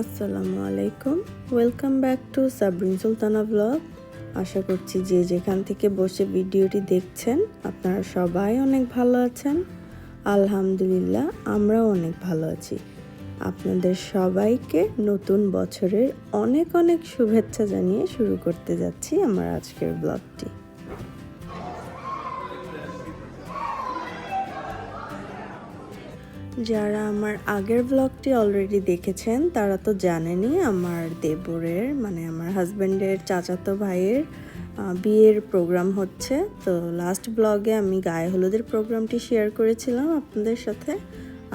আসসালামু আলাইকুম। Welcome back to Sabrin Sultana blog আশা করছি যে যেখান থেকে বসে ভিডিওটি দেখছেন, আপনারা সবাই অনেক ভালো আছেন। আলহামদুলিল্লাহ, আমরাও অনেক ভালো আছি। আপনাদের সবাইকে নতুন বছরের অনেক অনেক শুভেচ্ছা জানিয়ে শুরু করতে যাচ্ছি আমার আজকের ব্লগটি যারা আমার আগের ব্লগটি অলরেডি দেখেছেন, তারা তো জানেনই আমার দেবরের মানে আমার হাজব্যান্ডের চাচাতো ভাইয়ের বিয়ের প্রোগ্রাম হচ্ছে তো লাস্ট ব্লগে আমি গায়ে হলুদের প্রোগ্রামটি শেয়ার করেছিলাম আপনাদের সাথে,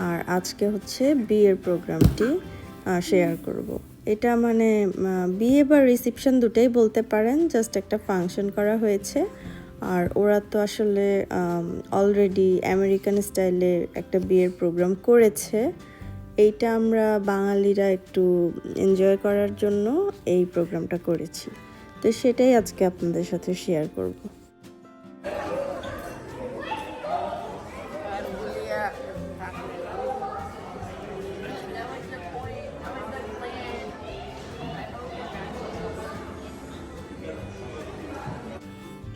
আর আজকে হচ্ছে বিয়ের প্রোগ্রামটি শেয়ার করব। এটা মানে বিয়ে বা রিসেপশন দুটোই বলতে পারেন জাস্ট একটা ফাংশন করা হয়েছে আর ওরা তো আসলে অলরেডি আমেরিকান স্টাইলে একটা বিয়ের প্রোগ্রাম করেছে। এইটা আমরা বাঙালিরা একটু এনজয় করার জন্য এই প্রোগ্রামটা করেছি। তো সেটাই আজকে আপনাদের সাথে শেয়ার করব।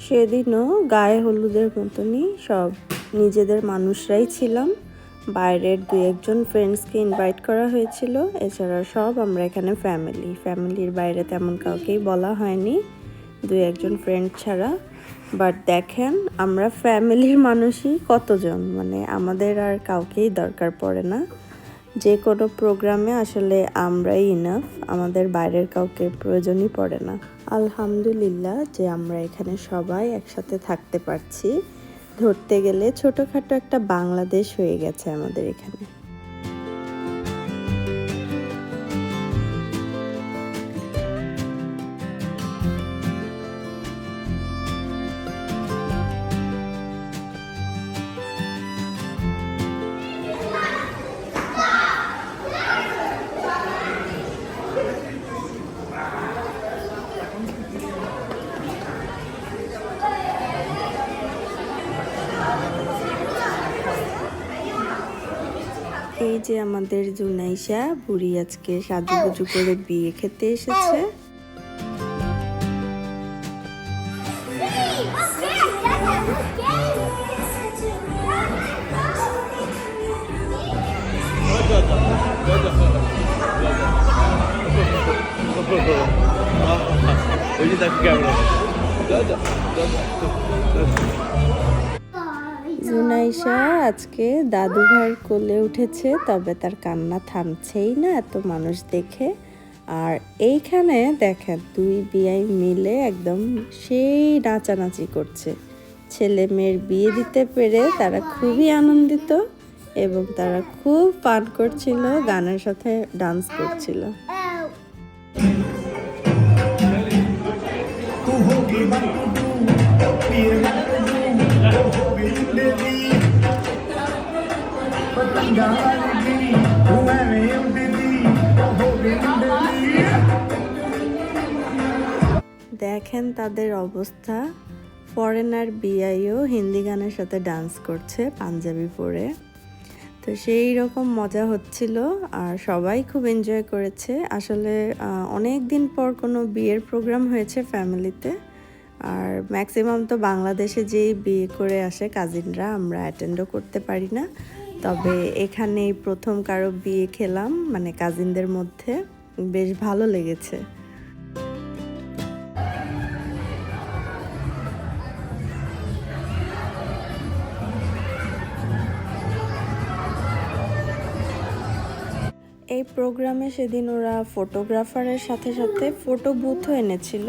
সেদিনও গায়ে হলুদের মতনই সব নিজেদের মানুষরাই ছিলাম। বাইরের দু একজন ফ্রেন্ডসকে ইনভাইট করা হয়েছিল, এছাড়া সব আমরা এখানে ফ্যামিলি ফ্যামিলির বাইরে তেমন কাউকেই বলা হয়নি দু একজন ফ্রেন্ড ছাড়া। বাট দেখেন, আমরা ফ্যামিলির মানুষই কতজন মানে আমাদের আর কাউকেই দরকার পড়ে না। যে কোনো প্রোগ্রামে আসলে আমরাই ইনাফ আমাদের বাইরের কাউকে প্রয়োজনই পড়ে না। আলহামদুলিল্লাহ যে আমরা এখানে সবাই একসাথে থাকতে পারছি। ধরতে গেলে ছোটোখাটো একটা বাংলাদেশ হয়ে গেছে আমাদের এখানে। যে আমাদের জুনাইশা বুড়ি আজকে সাজুগুজু করে বিয়ে খেতে এসেছে। ওই যে দেখো ক্যামেরা। আয়সা আজকে দাদু ভাইয়ের কোলে উঠেছে, তবে তার কান্না থামছেই না এত মানুষ দেখে। আর এইখানে দেখেন, দুই বিয়াই মিলে একদম সেই নাচানাচি করছে। ছেলে মেয়ের বিয়ে দিতে পেরে তারা খুবই আনন্দিত এবং তারা খুব পান করছিল, গানের সাথে ডান্স করছিল। দেখেন তাদের অবস্থা। ফরেনার বিআইও হিন্দি গানের সাথে ডান্স করছে পাঞ্জাবি পরে। তো সেই রকম মজা হচ্ছিল আর সবাই খুব এনজয় করেছে। আসলে অনেক দিন পর কোনো বিয়ের প্রোগ্রাম হয়েছে ফ্যামিলিতে আর ম্যাক্সিমাম তো বাংলাদেশে যেই বিয়ে করে আসে কাজিনরা আমরা অ্যাটেন্ডও করতে পারি না। তবে এখানেই প্রথম কারও বিয়ে খেলাম মানে কাজিনদের মধ্যে। বেশ ভালো লেগেছে। এই প্রোগ্রামে সেদিন ওরা ফটোগ্রাফারের সাথে সাথে ফটো বুথও এনেছিল।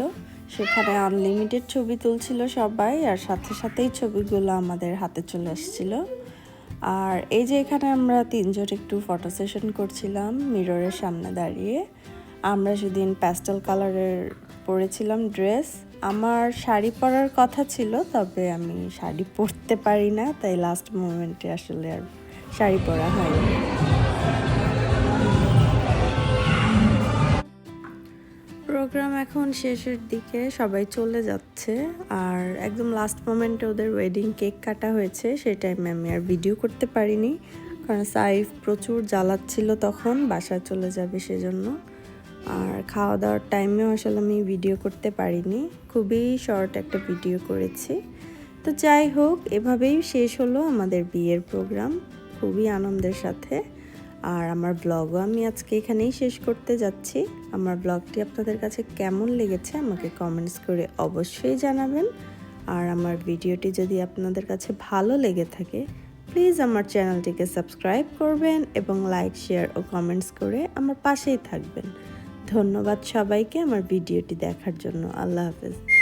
সেখানে আনলিমিটেড ছবি তুলছিল সবাই, আর সাথে সাথেই ছবিগুলো আমাদের হাতে চলে আসছিল আর এই যে এখানে আমরা তিনজন একটু ফটো সেশন করছিলাম মিররের সামনে দাঁড়িয়ে। আমরা সেদিন প্যাস্টেল কালারের পরেছিলাম ড্রেস আমার শাড়ি পরার কথা ছিল, তবে আমি শাড়ি পরতে পারি না, তাই লাস্ট মোমেন্টে আসলে আর শাড়ি পরা হয়নি। প্রোগ্রাম এখন শেষের দিকে, সবাই চলে যাচ্ছে। আর একদম লাস্ট মোমেন্টে ওদের ওয়েডিং কেক কাটা হয়েছে, সেই টাইমে আমি আর ভিডিও করতে পারিনি। কারণ সাইফ প্রচুর জ্বালাচ্ছিল তখন, বাসায় চলে যাবে সেজন্য। আর খাওয়া দাওয়ার টাইমেও আসলে আমি ভিডিও করতে পারিনি। খুবই শর্ট একটা ভিডিও করেছি। তো যাই হোক, এভাবেই শেষ হলো আমাদের বিয়ের প্রোগ্রাম খুবই আনন্দের সাথে। আর আমার ব্লগও আমি আজকে এখানেই শেষ করতে যাচ্ছি। আমার ব্লগটি আপনাদের কাছে কেমন লেগেছে আমাকে কমেন্টস করে অবশ্যই জানাবেন। আর আমার ভিডিওটি যদি আপনাদের কাছে ভালো লেগে থাকে প্লিজ আমার চ্যানেলটিকে সাবস্ক্রাইব করবেন এবং লাইক শেয়ার ও কমেন্টস করে আমার পাশেই থাকবেন। ধন্যবাদ সবাইকে আমার ভিডিওটি দেখার জন্য। আল্লাহ হাফেজ।